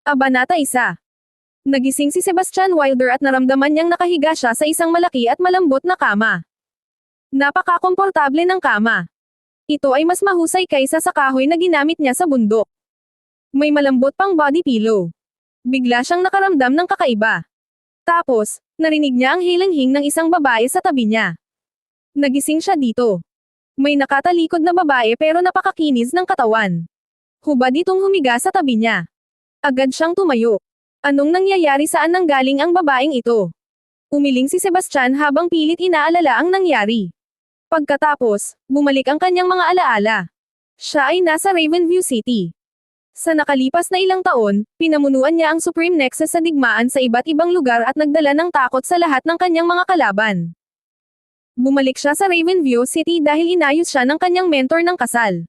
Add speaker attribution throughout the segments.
Speaker 1: Abanata 1. Nagising si Sebastian Wilder at naramdaman niyang nakahiga siya sa isang malaki at malambot na kama. Napaka-komportable ng kama. Ito ay mas mahusay kaysa sa kahoy na ginamit niya sa bundok. May malambot pang body pillow. Bigla siyang nakaramdam ng kakaiba. Tapos, narinig niya ang hilanghing ng isang babae sa tabi niya. Nagising siya dito. May nakatalikod na babae pero napakakinis ng katawan. Hubad itong humiga sa tabi niya. Agad siyang tumayo. Anong nangyayari saan nanggaling ang babaeng ito? Umiling si Sebastian habang pilit inaalala ang nangyari. Pagkatapos, bumalik ang kanyang mga alaala. Siya ay nasa Ravenview City. Sa nakalipas na ilang taon, pinamunuan niya ang Supreme Nexus sa digmaan sa iba't ibang lugar at nagdala ng takot sa lahat ng kanyang mga kalaban. Bumalik siya sa Ravenview City dahil inayos siya ng kanyang mentor ng kasal.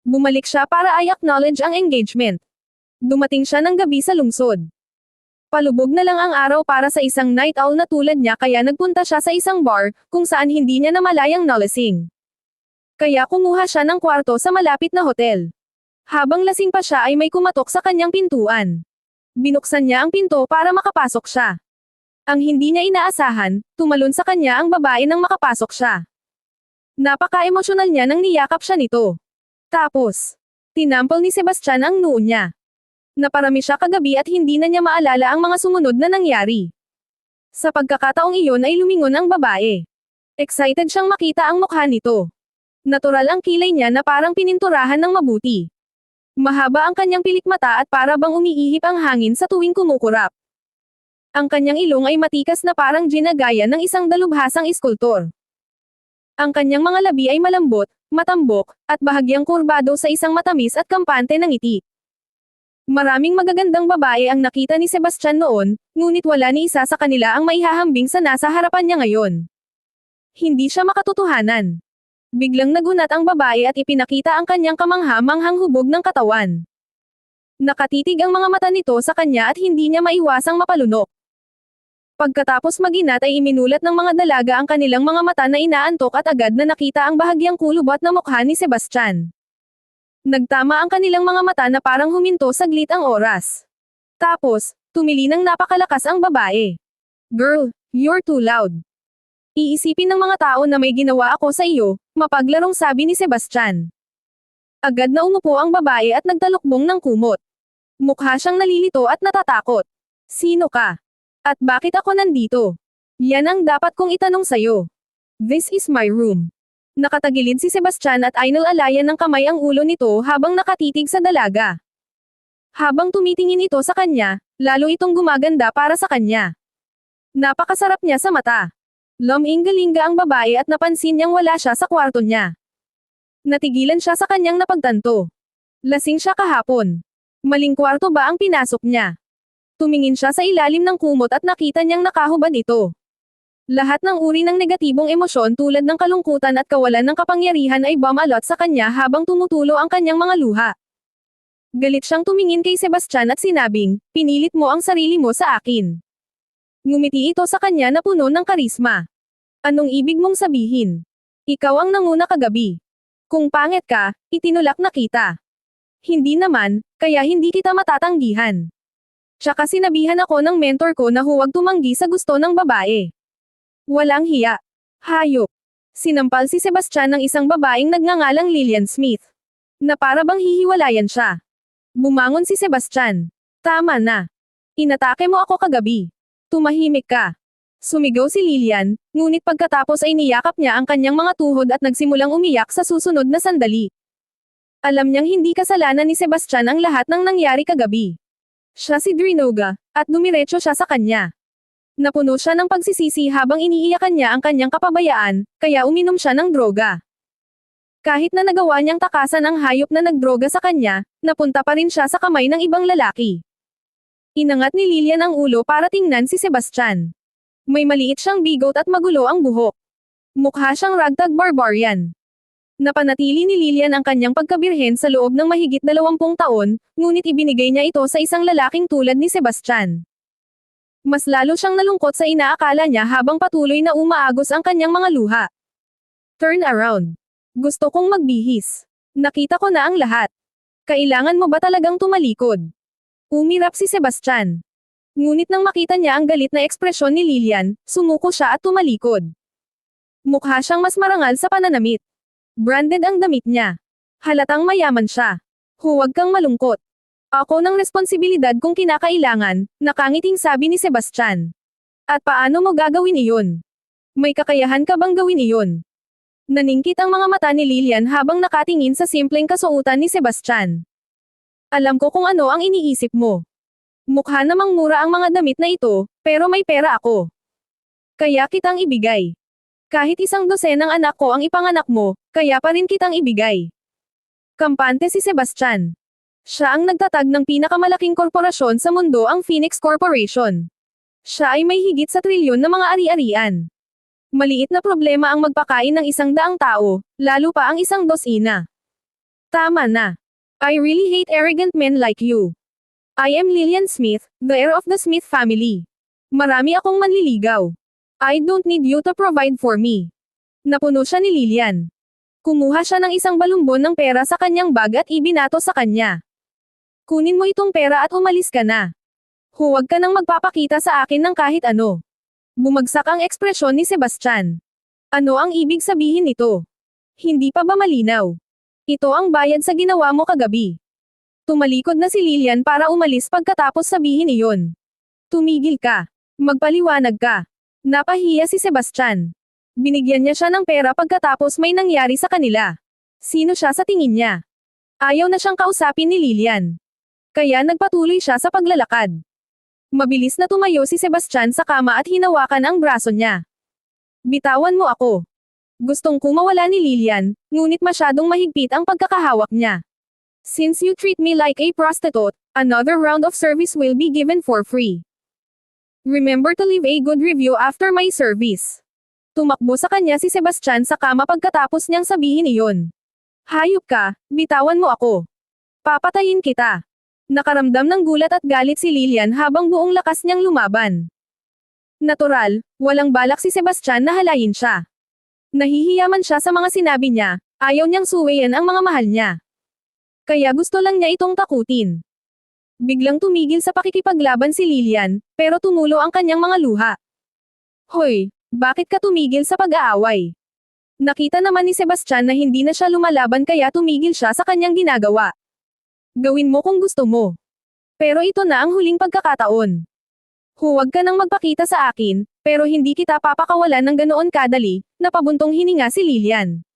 Speaker 1: Bumalik siya para ay acknowledge ang engagement. Dumating siya ng gabi sa lungsod. Palubog na lang ang araw para sa isang night owl na tulad niya kaya nagpunta siya sa isang bar, kung saan hindi niya namalayang nalasing. Kaya kumuha siya ng kwarto sa malapit na hotel. Habang lasing pa siya ay may kumatok sa kanyang pintuan. Binuksan niya ang pinto para makapasok siya. Ang hindi niya inaasahan, tumalon sa kanya ang babae nang makapasok siya. Napaka-emosyonal niya nang niyakap siya nito. Tapos, tinampal ni Sebastian ang noo niya. Naparami siya kagabi at hindi na niya maalala ang mga sumunod na nangyari. Sa pagkakataong iyon ay lumingon ang babae. Excited siyang makita ang mukha nito. Natural ang kilay niya na parang pininturahan ng mabuti. Mahaba ang kanyang pilikmata at para bang umiihip ang hangin sa tuwing kumukurap. Ang kanyang ilong ay matikas na parang ginagaya ng isang dalubhasang iskultor. Ang kanyang mga labi ay malambot, matambok, at bahagyang kurbado sa isang matamis at kampante ng ngiti. Maraming magagandang babae ang nakita ni Sebastian noon, ngunit wala ni isa sa kanila ang maihahambing sa nasa harapan niya ngayon. Hindi siya makatotohanan. Biglang nagunat ang babae at ipinakita ang kanyang kamangha-manghang hubog ng katawan. Nakatitig ang mga mata nito sa kanya at hindi niya maiwasang mapalunok. Pagkatapos maginat ay iminulat ng mga dalaga ang kanilang mga mata na inaantok at agad na nakita ang bahagyang kulubot na mukha ni Sebastian. Nagtama ang kanilang mga mata na parang huminto saglit ang oras. Tapos, tumili ng napakalakas ang babae. Girl, you're too loud. Iisipin ng mga tao na may ginawa ako sa iyo, mapaglarong sabi ni Sebastian. Agad na umupo ang babae at nagtalukbong ng kumot. Mukha siyang nalilito at natatakot. Sino ka? At bakit ako nandito? Yan ang dapat kong itanong sa'yo. This is my room. Nakatagilid si Sebastian at Ainul alayan ng kamay ang ulo nito habang nakatitig sa dalaga. Habang tumitingin ito sa kanya, lalo itong gumaganda para sa kanya. Napakasarap niya sa mata. Lominggalinga ang babae at napansin niyang wala siya sa kwarto niya. Natigilan siya sa kanyang napagtanto. Lasing siya kahapon. Maling kwarto ba ang pinasok niya? Tumingin siya sa ilalim ng kumot at nakita niyang nakahubad ito. Lahat ng uri ng negatibong emosyon tulad ng kalungkutan at kawalan ng kapangyarihan ay bumalot sa kanya habang tumutulo ang kanyang mga luha. Galit siyang tumingin kay Sebastian at sinabing, pinilit mo ang sarili mo sa akin. Ngumiti ito sa kanya na puno ng karisma. Anong ibig mong sabihin? Ikaw ang nanguna kagabi. Kung pangit ka, itinulak na kita. Hindi naman, kaya hindi kita matatanggihan. Tsaka sinabihan ako ng mentor ko na huwag tumanggi sa gusto ng babae. Walang hiya. Hayop. Sinampal si Sebastian ng isang babaeng nagngangalang Lillian Smith. Na para bang hihiwalayan siya. Bumangon si Sebastian. Tama na. Inatake mo ako kagabi. Tumahimik ka. Sumigaw si Lillian, ngunit pagkatapos ay niyakap niya ang kanyang mga tuhod at nagsimulang umiyak sa susunod na sandali. Alam niyang hindi kasalanan ni Sebastian ang lahat ng nangyari kagabi. Siya si Drinoga, at dumiretso siya sa kanya. Napuno siya ng pagsisisi habang iniiyakan niya ang kanyang kapabayaan, kaya uminom siya ng droga. Kahit na nagawa niyang takasan ang hayop na nagdroga sa kanya, napunta pa rin siya sa kamay ng ibang lalaki. Inangat ni Lilian ang ulo para tingnan si Sebastian. May maliit siyang bigot at magulo ang buhok. Mukha siyang ragtag barbarian. Napanatili ni Lilian ang kanyang pagkabirhen sa loob ng mahigit dalawampung taon, ngunit ibinigay niya ito sa isang lalaking tulad ni Sebastian. Mas lalo siyang nalungkot sa inaakala niya habang patuloy na umaagos ang kanyang mga luha. Turn around. Gusto kong magbihis. Nakita ko na ang lahat. Kailangan mo ba talagang tumalikod? Umirap si Sebastian. Ngunit nang makita niya ang galit na ekspresyon ni Lilian, sumuko siya at tumalikod. Mukha siyang mas marangal sa pananamit. Branded ang damit niya. Halatang mayaman siya. Huwag kang malungkot. Ako ng responsibilidad kung kinakailangan, nakangiting sabi ni Sebastian. At paano mo gagawin iyon? May kakayahan ka bang gawin iyon? Naningkit ang mga mata ni Lilian habang nakatingin sa simpleng kasuotan ni Sebastian. Alam ko kung ano ang iniisip mo. Mukha namang mura ang mga damit na ito, pero may pera ako. Kaya kitang ibigay. Kahit isang dosenang anak ko ang ipanganak mo, kaya pa rin kitang ibigay. Kampante si Sebastian. Siya ang nagtatag ng pinakamalaking korporasyon sa mundo ang Phoenix Corporation. Siya ay may higit sa trilyon na mga ari-arian. Maliit na problema ang magpakain ng isang daang tao, lalo pa ang isang dosina. Tama na. I really hate arrogant men like you. I am Lillian Smith, the heir of the Smith family. Marami akong manliligaw. I don't need you to provide for me. Napuno siya ni Lillian. Kumuha siya ng isang balumbon ng pera sa kanyang bag at ibinato sa kanya. Kunin mo itong pera at umalis ka na. Huwag ka nang magpapakita sa akin ng kahit ano. Bumagsak ang ekspresyon ni Sebastian. Ano ang ibig sabihin nito? Hindi pa ba malinaw? Ito ang bayad sa ginawa mo kagabi. Tumalikod na si Lilian para umalis pagkatapos sabihin iyon. Tumigil ka. Magpaliwanag ka. Napahiya si Sebastian. Binigyan niya siya ng pera pagkatapos may nangyari sa kanila. Sino siya sa tingin niya? Ayaw na siyang kausapin ni Lilian. Kaya nagpatuloy siya sa paglalakad. Mabilis na tumayo si Sebastian sa kama at hinawakan ang braso niya. Bitawan mo ako. Gustong kumawala ni Lilian, ngunit masyadong mahigpit ang pagkakahawak niya. Since you treat me like a prostitute, another round of service will be given for free. Remember to leave a good review after my service. Tumakbo sa kanya si Sebastian sa kama pagkatapos niyang sabihin iyon. Hayop ka, bitawan mo ako. Papatayin kita. Nakaramdam ng gulat at galit si Lilian habang buong lakas niyang lumaban. Natural, walang balak si Sebastian na halayin siya. Nahihiyaman siya sa mga sinabi niya, ayaw niyang suwayan ang mga mahal niya. Kaya gusto lang niya itong takutin. Biglang tumigil sa pakikipaglaban si Lilian, pero tumulo ang kanyang mga luha. Hoy, bakit ka tumigil sa pag-aaway? Nakita naman ni Sebastian na hindi na siya lumalaban kaya tumigil siya sa kanyang ginagawa. Gawin mo kung gusto mo. Pero ito na ang huling pagkakataon. Huwag ka nang magpakita sa akin, pero hindi kita papakawalan ng ganoon kadali, napabuntong hininga si Lilian.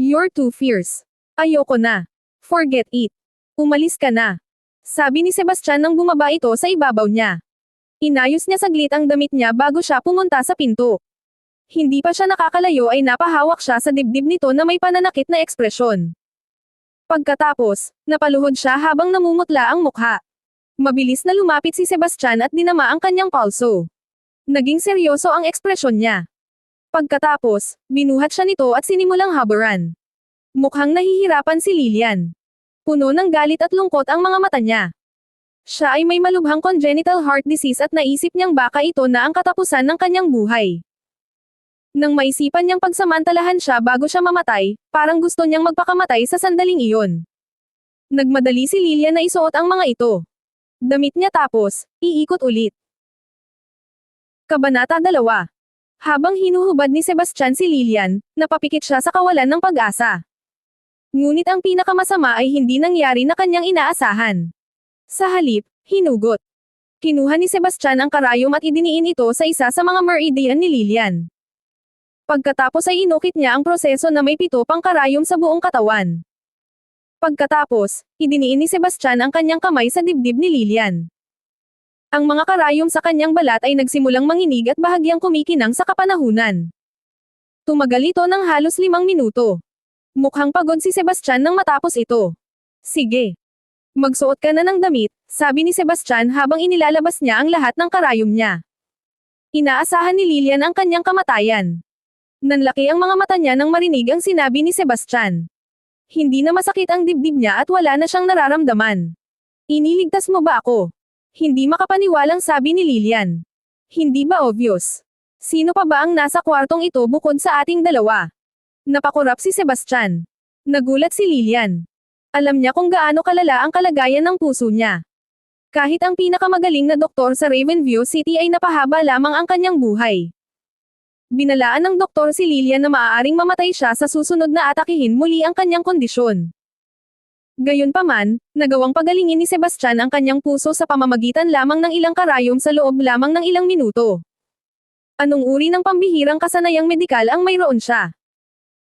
Speaker 1: You're too fierce. Ayoko na. Forget it. Umalis ka na. Sabi ni Sebastian nang bumaba ito sa ibabaw niya. Inayos niya saglit ang damit niya bago siya pumunta sa pinto. Hindi pa siya nakakalayo ay napahawak siya sa dibdib nito na may pananakit na ekspresyon. Pagkatapos, napaluhod siya habang namumutla ang mukha. Mabilis na lumapit si Sebastian at dinama ang kanyang palso. Naging seryoso ang ekspresyon niya. Pagkatapos, binuhat siya nito at sinimulang haburan. Mukhang nahihirapan si Lilian. Puno ng galit at lungkot ang mga mata niya. Siya ay may malubhang congenital heart disease at naisip niyang baka ito na ang katapusan ng kanyang buhay. Nang maisipan niyang pagsamantalahan siya bago siya mamatay, parang gusto niyang magpakamatay sa sandaling iyon. Nagmadali si Lilian na isuot ang mga ito. Damit niya tapos, iikot ulit. Kabanata 2. Habang hinuhubad ni Sebastian si Lilian, napapikit siya sa kawalan ng pag-asa. Ngunit ang pinakamasama ay hindi nangyari na kanyang inaasahan. Sa halip, hinugot. Kinuha ni Sebastian ang karayom at idiniin ito sa isa sa mga meridian ni Lilian. Pagkatapos ay inukit niya ang proseso na may pito pang karayom sa buong katawan. Pagkatapos, idiniin ni Sebastian ang kanyang kamay sa dibdib ni Lilian. Ang mga karayom sa kanyang balat ay nagsimulang manginig at bahagyang kumikinang sa kapanahunan. Tumagal ito ng halos limang minuto. Mukhang pagod si Sebastian nang matapos ito. Sige. Magsuot ka na ng damit, sabi ni Sebastian habang inilalabas niya ang lahat ng karayom niya. Inaasahan ni Lilian ang kanyang kamatayan. Nanlaki ang mga mata niya nang marinig ang sinabi ni Sebastian. Hindi na masakit ang dibdib niya at wala na siyang nararamdaman. Iniligtas mo ba ako? Hindi makapaniwalang sabi ni Lilian. Hindi ba obvious? Sino pa ba ang nasa kwartong ito bukod sa ating dalawa? Napakurap si Sebastian. Nagulat si Lilian. Alam niya kung gaano kalala ang kalagayan ng puso niya. Kahit ang pinakamagaling na doktor sa Ravenview City ay napahaba lamang ang kanyang buhay. Binalaan ng doktor si Lilian na maaaring mamatay siya sa susunod na atakihin muli ang kanyang kondisyon. Gayunpaman, nagawang pagalingin ni Sebastian ang kanyang puso sa pamamagitan lamang ng ilang karayom sa loob lamang ng ilang minuto. Anong uri ng pambihirang kasanayang medikal ang mayroon siya?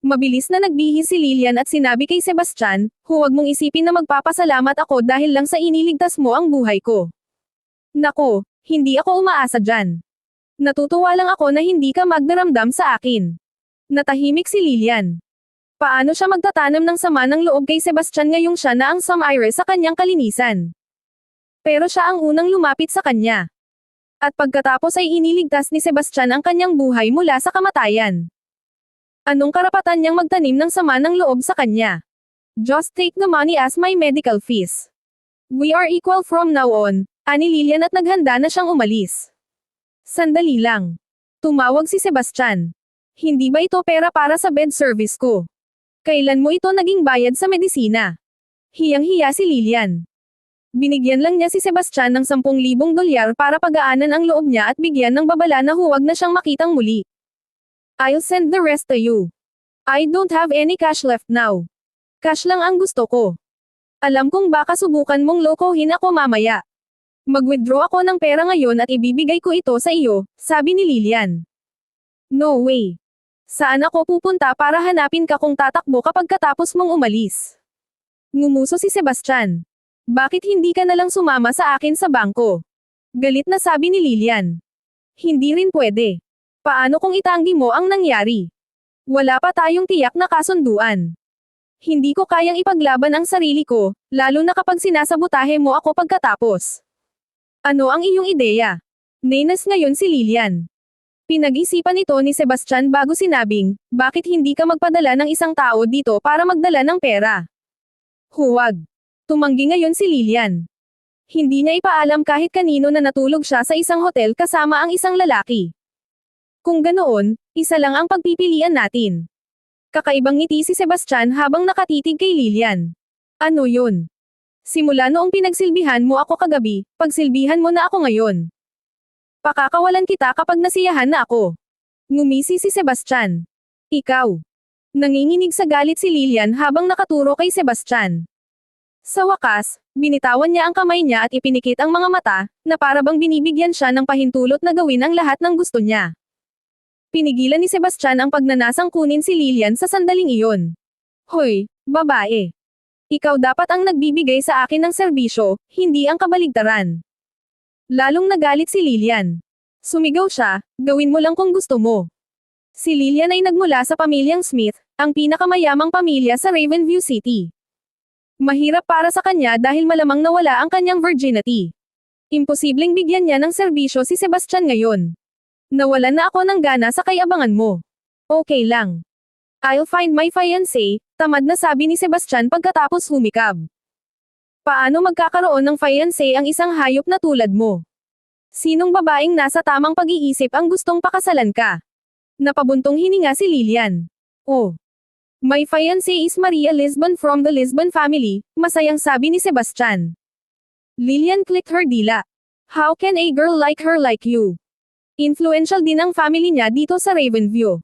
Speaker 1: Mabilis na nagbihis si Lilian at sinabi kay Sebastian, huwag mong isipin na magpapasalamat ako dahil lang sa iniligtas mo ang buhay ko. Nako, hindi ako umaasa dyan. Natutuwa lang ako na hindi ka magdaramdam sa akin. Natahimik si Lilian. Paano siya magtatanam ng sama ng loob kay Sebastian ngayong siya na ang Samire sa kanyang kalinisan? Pero siya ang unang lumapit sa kanya. At pagkatapos ay iniligtas ni Sebastian ang kanyang buhay mula sa kamatayan. Anong karapatan niyang magtanim ng sama ng loob sa kanya? Just take the money as my medical fees. We are equal from now on, ani Lilian at naghanda na siyang umalis. Sandali lang. Tumawag si Sebastian. Hindi ba ito pera para sa bed service ko? Kailan mo ito naging bayad sa medisina? Hiyang-hiya si Lilian. Binigyan lang niya si Sebastian ng 10,000 dolyar para pagaanan ang loob niya at bigyan ng babala na huwag na siyang makitang muli. I'll send the rest to you. I don't have any cash left now. Cash lang ang gusto ko. Alam kong baka subukan mong lokohin ako mamaya. Mag-withdraw ako ng pera ngayon at ibibigay ko ito sa iyo, sabi ni Lilian. No way. Saan ako pupunta para hanapin ka kung tatakbo kapag katapos mong umalis? Ngumuso si Sebastian. Bakit hindi ka nalang sumama sa akin sa bangko? Galit na sabi ni Lilian. Hindi rin pwede. Paano kung itanggi mo ang nangyari? Wala pa tayong tiyak na kasunduan. Hindi ko kayang ipaglaban ang sarili ko, lalo na kapag sinasabotahe mo ako pagkatapos. Ano ang iyong ideya? Nenas ngayon si Lilian. Pinag-isipan ito ni Sebastian bago sinabing, bakit hindi ka magpadala ng isang tao dito para magdala ng pera? Huwag. Tumanggi ngayon si Lilian. Hindi niya ipaalam kahit kanino na natulog siya sa isang hotel kasama ang isang lalaki. Kung ganoon, isa lang ang pagpipilian natin. Kakaibang ngiti si Sebastian habang nakatitig kay Lilian. Ano yun? Simula noong pinagsilbihan mo ako kagabi, pagsilbihan mo na ako ngayon. Pakakawalan kita kapag nasiyahan na ako. Ngumisi si Sebastian. Ikaw. Nanginginig sa galit si Lilian habang nakaturo kay Sebastian. Sa wakas, binitawan niya ang kamay niya at ipinikit ang mga mata, na parabang binibigyan siya ng pahintulot na gawin ang lahat ng gusto niya. Pinigilan ni Sebastian ang pagnanasang kunin si Lilian sa sandaling iyon. Hoy, babae. Ikaw dapat ang nagbibigay sa akin ng serbisyo, hindi ang kabaligtaran. Lalong nagalit si Lilian. Sumigaw siya, gawin mo lang kung gusto mo. Si Lilian ay nagmula sa pamilyang Smith, ang pinakamayamang pamilya sa Ravenview City. Mahirap para sa kanya dahil malamang nawala ang kanyang virginity. Imposibleng bigyan niya ng serbisyo si Sebastian ngayon. Nawalan na ako ng gana sa kayabangan mo. Okay lang. I'll find my fiancé, tamad na sabi ni Sebastian pagkatapos humikab. Paano magkakaroon ng fiancé ang isang hayop na tulad mo? Sinong babaeng nasa tamang pag-iisip ang gustong pakasalan ka? Napabuntong hininga si Lilian. Oh. My fiancé is Maria Lisbon from the Lisbon family, masayang sabi ni Sebastian. Lilian clicked her dila. How can a girl like her like you? Influential din ang family niya dito sa Ravenview.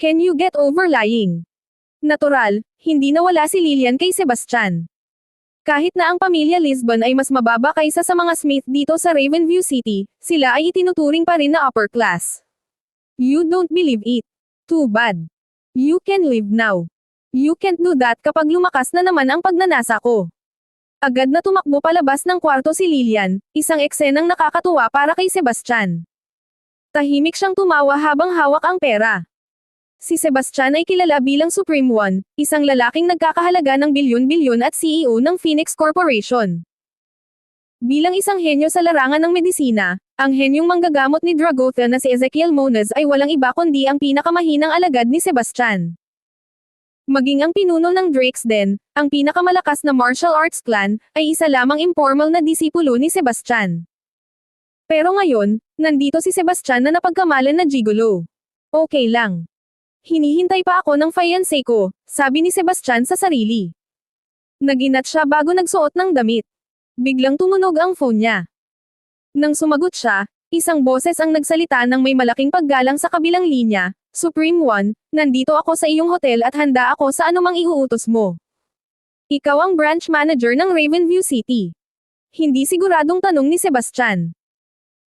Speaker 1: Can you get over lying? Natural, hindi nawala si Lilian kay Sebastian. Kahit na ang pamilya Lisbon ay mas mababa kaysa sa mga Smith dito sa Ravenview City, sila ay itinuturing pa rin na upper class. You don't believe it. Too bad. You can live now. You can't do that kapag lumakas na naman ang pagnanasa ko. Agad na tumakbo palabas ng kwarto si Lilian, isang eksenang nakakatuwa para kay Sebastian. Tahimik siyang tumawa habang hawak ang pera. Si Sebastian ay kilala bilang Supreme One, isang lalaking nagkakahalaga ng bilyon-bilyon at CEO ng Phoenix Corporation. Bilang isang henyo sa larangan ng medisina, ang henyong manggagamot ni Dragotha na si Ezekiel Moniz ay walang iba kundi ang pinakamahinang alagad ni Sebastian. Maging ang pinuno ng Drakes Den, ang pinakamalakas na martial arts clan, ay isa lamang informal na disipulo ni Sebastian. Pero ngayon, nandito si Sebastian na napagkamalan na gigolo. Okay lang. Hinihintay pa ako ng fiancé ko, sabi ni Sebastian sa sarili. Naginat siya bago nagsuot ng damit. Biglang tumunog ang phone niya. Nang sumagot siya, isang boses ang nagsalita ng may malaking paggalang sa kabilang linya, Supreme One, nandito ako sa iyong hotel at handa ako sa anumang iuutos mo. Ikaw ang branch manager ng Ravenview City. Hindi siguradong tanong ni Sebastian.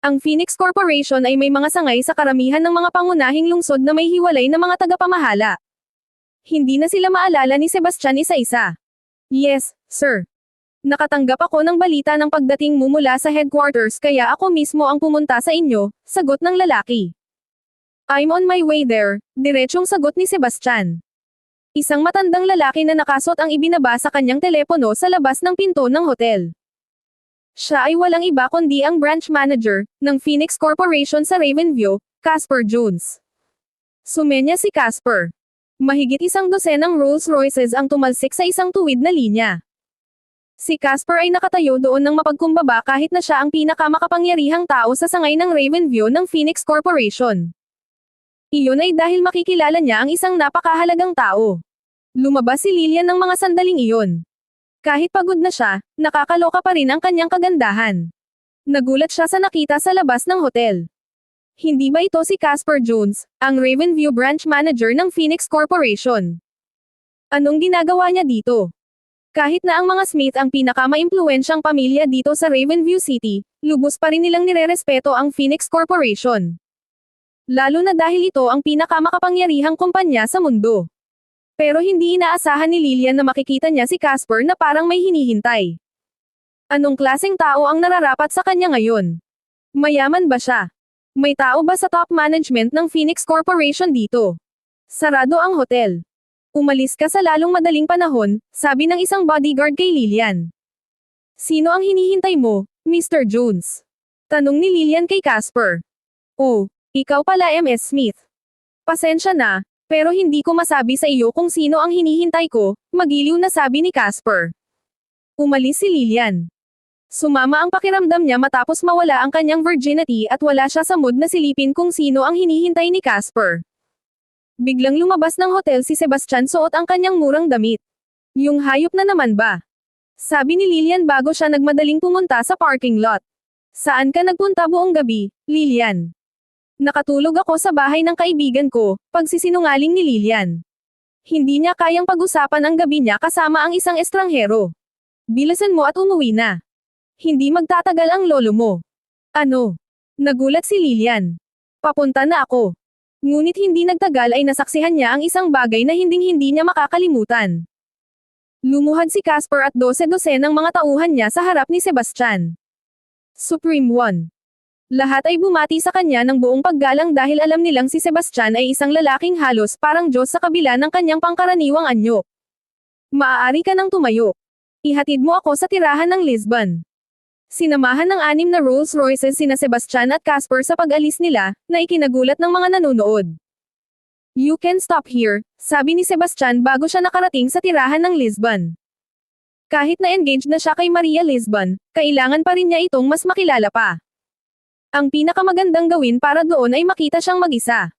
Speaker 1: Ang Phoenix Corporation ay may mga sangay sa karamihan ng mga pangunahing lungsod na may hiwalay na mga tagapamahala. Hindi na sila maalala ni Sebastian isa-isa. Yes, sir. Nakatanggap ako ng balita ng pagdating mo mula sa headquarters kaya ako mismo ang pumunta sa inyo, sagot ng lalaki. I'm on my way there, diretsong sagot ni Sebastian. Isang matandang lalaki na nakasot ang ibinaba sa kanyang telepono sa labas ng pinto ng hotel. Siya ay walang iba kundi ang branch manager ng Phoenix Corporation sa Ravenview, Casper Jones. Sumenya si Casper. Mahigit isang dosenang Rolls Royces ang tumalsik sa isang tuwid na linya. Si Casper ay nakatayo doon ng mapagkumbaba kahit na siya ang pinakamakapangyarihang tao sa sangay ng Ravenview ng Phoenix Corporation. Iyon ay dahil makikilala niya ang isang napakahalagang tao. Lumabas si Lillian ng mga sandaling iyon. Kahit pagod na siya, nakakaloka pa rin ang kanyang kagandahan. Nagulat siya sa nakita sa labas ng hotel. Hindi ba ito si Casper Jones, ang Ravenview branch manager ng Phoenix Corporation? Anong ginagawa niya dito? Kahit na ang mga Smith ang pinakamaimpluwensyang pamilya dito sa Ravenview City, lubos pa rin nilang nirerespeto ang Phoenix Corporation. Lalo na dahil ito ang pinakamakapangyarihang kumpanya sa mundo. Pero hindi inaasahan ni Lillian na makikita niya si Casper na parang may hinihintay. Anong klaseng tao ang nararapat sa kanya ngayon? Mayaman ba siya? May tao ba sa top management ng Phoenix Corporation dito? Sarado ang hotel. Umalis ka sa lalong madaling panahon, sabi ng isang bodyguard kay Lillian. Sino ang hinihintay mo, Mr. Jones? Tanong ni Lillian kay Casper. Oh, ikaw pala MS Smith. Pasensya na, pero hindi ko masabi sa iyo kung sino ang hinihintay ko, magiliw na sabi ni Casper. Umalis si Lillian. Sumama ang pakiramdam niya matapos mawala ang kanyang virginity at wala siya sa mood na silipin kung sino ang hinihintay ni Casper. Biglang lumabas ng hotel si Sebastian suot ang kanyang murang damit. Yung hayop na naman ba? Sabi ni Lillian bago siya nagmadaling pumunta sa parking lot. Saan ka nagpunta buong gabi, Lillian? Nakatulog ako sa bahay ng kaibigan ko, pagsisinungaling ni Lillian. Hindi niya kayang pag-usapan ang gabi niya kasama ang isang estranghero. Bilisan mo at umuwi na. Hindi magtatagal ang lolo mo. Ano? Nagulat si Lillian. Papunta na ako. Ngunit hindi nagtagal ay nasaksihan niya ang isang bagay na hinding-hindi niya makakalimutan. Lumuhad si Casper at dose-dose ng mga tauhan niya sa harap ni Sebastian. Supreme One. Lahat ay bumati sa kanya ng buong paggalang dahil alam nilang si Sebastian ay isang lalaking halos parang Diyos sa kabila ng kanyang pangkaraniwang anyo. Maaari ka nang tumayo. Ihatid mo ako sa tirahan ng Lisbon. Sinamahan ng anim na Rolls Royces sina Sebastian at Casper sa pag-alis nila, na ikinagulat ng mga nanonood. You can stop here, sabi ni Sebastian bago siya nakarating sa tirahan ng Lisbon. Kahit na engaged na siya kay Maria Lisbon, kailangan pa rin niya itong mas makilala pa. Ang pinakamagandang gawin para doon ay makita siyang mag-isa.